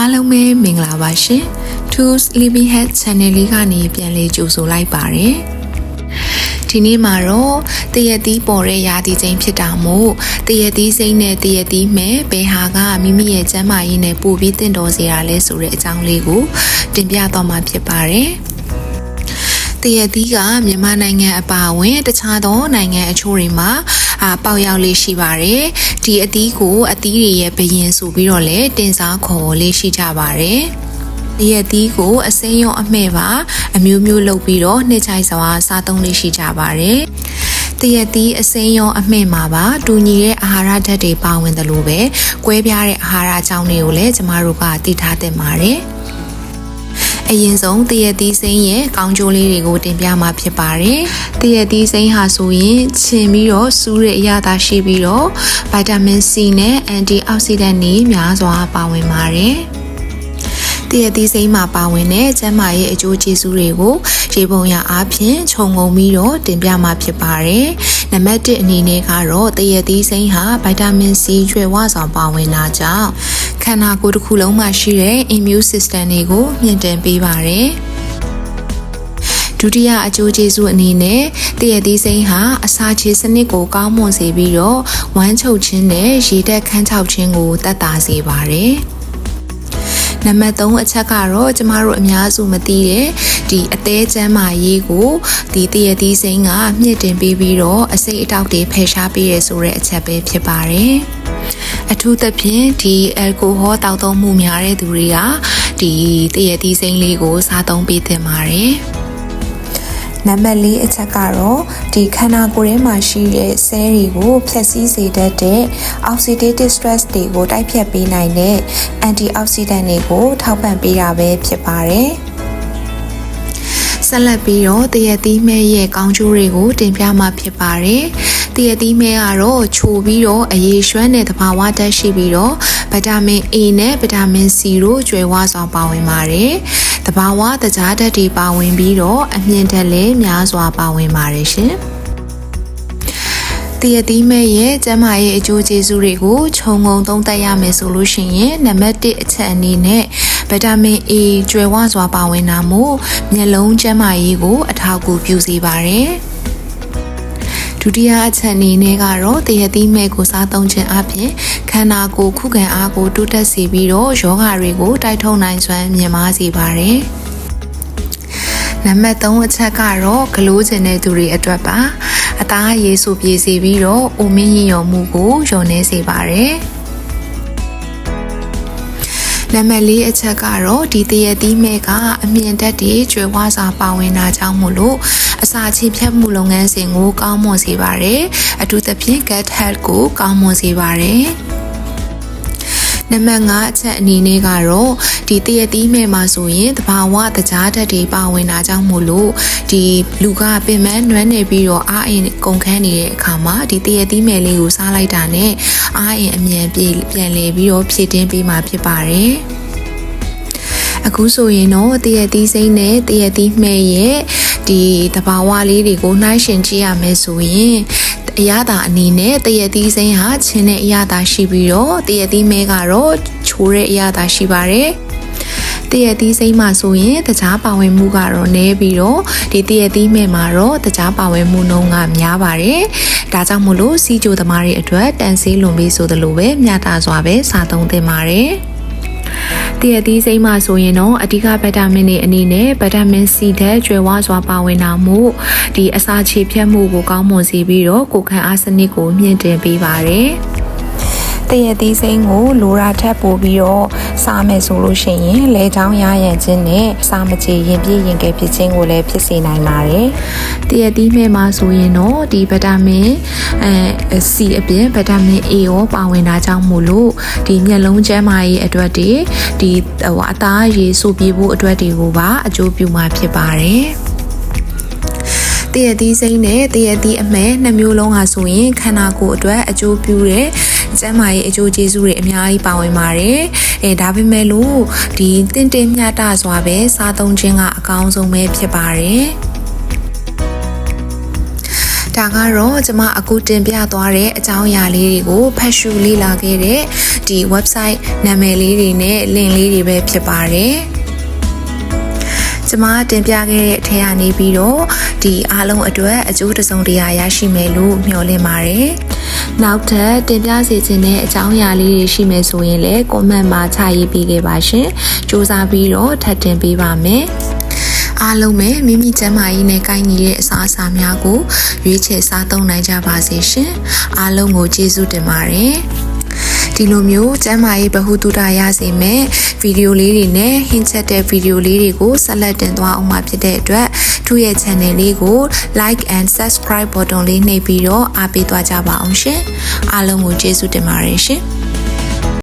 အားလုံးပဲမင်္ဂလာပါရှင် Tools Living Health Channel လေးကနေပြန်လည်ကြိုဆိုလိုက်ပါတယ်ဒီနေ့မှာတော့တရက်သီးပေါ်တဲ့ရာသီချိန်ဖြစ်တာမို့တရက်သီးစိမ့်နဲ့တရက်သီးမဲ့ဘယ်ဟာကမိမိရဲ့ကျန်းမာရေးနဲ့ပို့ပြီးတင့်တော်စေတာလဲဆိုတဲ့အကြောင်းလေးကိုတင်ပြတော့မှာဖြစ်ပါတယ်တရက်သီးကမြန်မာနိုင်ငံအပါအဝင် တခြားသောနိုင်ငံအချို့တွေမှာအာ ပေါက်ရောက်လေးရှိပါတယ်ဒီအသီးကိုအသီးတွေရဲ့ဘယင်ဆိုပြီးတော့လည်းတင်စားခေါ်လေးရှိကြပါတယ်ဒီရက်သီးကိုအစိမ်းရောအမှဲ့ပါအမျိုးမျိုးလုပ်ပြီးတော့နှစ်ချိုက်စွာစားသုံးလေးရှိကြပါတယ်တရက်သီးအစိမ်းရောအမှဲ့မှာပါတူညီတဲ့အာဟာရဓာတ်တွေပါဝင်တယ်လို့ပဲကွဲပြားတဲ့အာဟာရအကြောင်းတွေကိုလည်းကျမတို့ကသိထားသင့်ပါတယ် အရင်ဆုံးတရက်သီးစိမ်းရဲ့ကောင်းကျိုးလေးတွေကိုတင်ပြမှာဖြစ်ပါတယ်။တရက်သီးစိမ်းဟာဆိုရင်ချင်ပြီးတော့စူးတဲ့အရာသာရှိပြီးတော့ဗီတာမင် C နဲ့အန်တီအောက်ဆီဒန့်တွေများစွာပါဝင်ပါတယ်။တရသီးစိမ်းမှာပါဝင်တဲ့ကျန်းမာရေးအကျိုးကျေးဇူးတွေကိုရေပုံရအားဖြင့်ခြုံငုံပြီးတော့တင်ပြမှာဖြစ်ပါတယ်။နံပါတ်1အနေနဲ့ကတော့တရသီးစိမ်းဟာဗီတာမင် C ကျွဲဝစွာပါဝင်တာကြောင့် ခန္ဓာကိုယ်တစ်ခုလုံးမှာရှိတဲ့ immune system တွေကိုမြင့်တင်ပေးပါတယ်။ဒုတိယအကျိုးကျေးဇူးအနေနဲ့တရသီးစိမ်းဟာအစာချေစနစ်ကိုကောင်းမွန်စေပြီးတော့ဝမ်းချုပ်ခြင်းနဲ့ရေဓာတ်ခန်းချောက်ခြင်းကိုတက်တာစေပါတယ်။နံပါတ်3အချက်ကတော့ကျမတို့အများစုမသိတဲ့ဒီအသေးချမ်းမာရေးကိုဒီတရသီးစိမ်းကမြင့်တင်ပေးပြီးတော့အစိတ်အတောက်တွေဖယ်ရှားပေးရဆိုတဲ့အချက်ပဲဖြစ်ပါတယ် အထူးသဖြင့်ဒီအယ်ကိုဟောတောက်သုံးမှုများတဲ့သူတွေကဒီတရသီးစိမ်းလေးကိုစားသုံးပေးသင့်ပါတယ်နံပါတ်၄အချက်ကတော့ဒီခန္ဓာကိုယ်ထဲမှာရှိတဲ့ဆဲတွေကိုဖျက်ဆီးစေတတ်တဲ့ oxidative stress တွေကိုတိုက်ဖျက်ပေးနိုင်တဲ့ antioxidant တွေကိုထောက်ပံ့ပေးတာပဲဖြစ်ပါတယ်။ဆက်လက်ပြီးတော့တရသီးမဲရဲ့ကောင်းကျိုးတွေကိုတင်ပြမှာဖြစ်ပါတယ်။ တရသီးမဲကတော့ချိုပြီးတော့အရေးရွှမ်းတဲ့သဘာဝဓာတ်ရှိပြီးတော့ဗီတာမင် A နဲ့ဗီတာမင် C တို့ကျွဲဝစွာပါဝင်ပါတယ်။တဘာဝတကြားဓာတ်တွေပါဝင်ပြီးတော့အမြင့်ဓာတ်လည်းများစွာပါဝင်ပါတယ်ရှင်။တရသီးမဲ့ရဲ့ကျန်းမာရေးအကျိုးကျေးဇူးတွေကိုခြုံငုံသုံးသပ်ရမယ်ဆိုလို့ရှိရင်နံပါတ်1အချက်အနေနဲ့ဗီတာမင် A ကျွဲဝစွာပါဝင်တာမို့မျက်လုံးကျန်းမာရေးကိုအထောက်အကူပြုစေပါတယ်။ ဒုတိယအချက်အနေနဲ့ကတော့တရသီးမဲ့ကိုစားသုံးခြင်းအပြင်ခန္ဓာကိုယ်ခုခံအားကိုတိုးတက်စေပြီးတော့ယောဂတွေကိုတိုက်ထုတ်နိုင်စွမ်းမြင့်မားစေပါတယ်။နံပါတ်3အချက်ကတော့ဂလိုးကျင်တဲ့သူတွေအတွက်ပါအသားရည်ဆူပြေစေပြီးတော့အိုမင်းရင်ရော်မှုကိုလျော်နေစေပါတယ် နံပါတ်၄အချက်ကတော့ဒီတရသီးမဲ့ကအမြင့်တက်တွေကျွဲဝါစာပါဝင်တာကြောင့်မို့လို့အစာချေဖြတ်မှုလုပ်ငန်းစဉ်ကိုကောင်းမွန်စေပါတယ်အထူးသဖြင့် gut health ကိုကောင်းမွန်စေပါတယ် နံပါတ်5အချက်အနေနဲ့ကတော့ဒီတရသီးမဲ့မှာဆိုရင်တဘာဝတကြားဓာတ်တွေပါဝင်တာကြောင့်မို့လို့ဒီလူကပင်မနွမ်းနေပြီးတော့အားအင်ကုန်ခန်းနေတဲ့အခါမှာဒီတရသီးမဲ့လေးကိုစားလိုက်တာနဲ့အားအင်အမြန်ပြေပြန်လေပြီးတော့ဖြည့်တင်းပေးမှာဖြစ်ပါတယ်အခုဆိုရင်တော့တရသီးစိမ့်နဲ့တရသီးမဲ့ရဲ့ဒီတဘာဝလေးတွေကိုနှိုင်းရှင်ကြည့်ရမယ်ဆိုရင် အရသာအနေနဲ့တရသီးစိမ်းဟာချင်းတဲ့အရသာရှိပြီးတော့တရသီးမဲကတော့ချိုးတဲ့အရသာရှိပါတယ်တရသီးစိမ်းမှာဆိုရင်တကြားပါဝင်မှုကတော့နည်းပြီးတော့ဒီတရသီးမဲမှာတော့တကြားပါဝင်မှုနှုန်းကများပါတယ်။ဒါကြောင့်မို့လို့စီဂျိုသမားတွေအတွက်တန်ဆေးလွန်ပြီးဆိုသလိုပဲမြတာစွာပဲစားသုံးသင့်ပါတယ်။ တရသီးစိမ်းမှာဆိုရင်တော့အဓိကဗီတာမင်တွေအနေနဲ့ဗီတာမင် C ဓာတ်ကျွဲဝစွာပါဝင်တာမို့ဒီအစာချေဖြတ်မှုကိုကောင်းမွန်စေပြီးတော့ကိုယ်ခံအားစနစ်ကိုမြင့်တင်ပေးပါတယ်။ တရသီးစိမ်းကိုလိုရာထက်ပိုပြီးတော့စားမယ်ဆိုလို့ရှိရင်လေချောင်းရရန်ခြင်းနဲ့စားမချေရင်ပြည့်ရင်ကဲဖြစ်ခြင်းကိုလည်းဖြစ်စေနိုင်ပါတယ်။တရသီးမဲ့မှာဆိုရင်တော့ဒီဗီတာမင်အဲ C အပြင်ဗီတာမင် A ရောပါဝင်တာကြောင့်မို့လို့ဒီမျက်လုံးကျန်းမာရေးအတွက်တွေဒီဟိုအသားရည်ဆိုပြေဖို့အတွက်တွေကိုပါအကျိုးပြုမှာဖြစ်ပါတယ်။ တရသီးစိမ့်နဲ့တရသီးအမဲနှစ်မျိုးလုံးဟာဆိုရင်ခန္ဓာကိုယ်အတွက်အကျိုးပြုတဲ့ကျန်းမာရေးအကျိုးကျေးဇူးတွေအများကြီးပါဝင်ပါတယ်။အဲဒါပေမဲ့လို့ဒီတင့်တယ်မျှတစွာပဲစားသုံးခြင်းကအကောင်းဆုံးပဲဖြစ်ပါတယ်။ဒါကတော့ကျမအခုတင်ပြသွားတဲ့အကြောင်းအရာလေးတွေကိုဖတ်ရှုလေ့လာခဲ့တဲ့ဒီ website နာမည်လေးတွေနဲ့ link လေးတွေပဲဖြစ်ပါတယ် ကျွန်မတင်ပြခဲ့တဲ့အထက်ကနေပြီးတော့ဒီအားလုံးအတွက်အကျိုးတစုံတရာရရှိမယ်လို့မျှော်လင့်ပါတယ်။နောက်ထပ်တင်ပြစီခြင်းတဲ့အကြောင်းအရာလေးတွေရှိမယ်ဆိုရင်လည်း comment မှာချရေးပေးခဲ့ပါရှင်။စူးစမ်းပြီးတော့ထပ်တင်ပေးပါမယ်။အားလုံးပဲမိမိကျန်းမာရေးနဲ့ကိုင်းညီတဲ့အစားအစာများကိုရွေးချယ်စားသုံးနိုင်ကြပါစေရှင်။အားလုံးကိုကျေးဇူးတင်ပါတယ်။ ဒီလိုမျိုးကျမ်းမာရေးဗဟုသုတရစေမဲ့ဗီဒီယိုလေးတွေနဲ့ဟင်းချက်တဲ့ဗီဒီယိုလေးတွေကိုဆက်လက်တင်သွားအောင်မှာဖြစ်တဲ့အတွက်သူ့ရဲ့ channel လေးကို like and subscribe button လေးနှိပ်ပြီးတော့အားပေးသွားကြပါအောင်ရှင်အားလုံးကိုကျေးဇူးတင်ပါတယ်ရှင်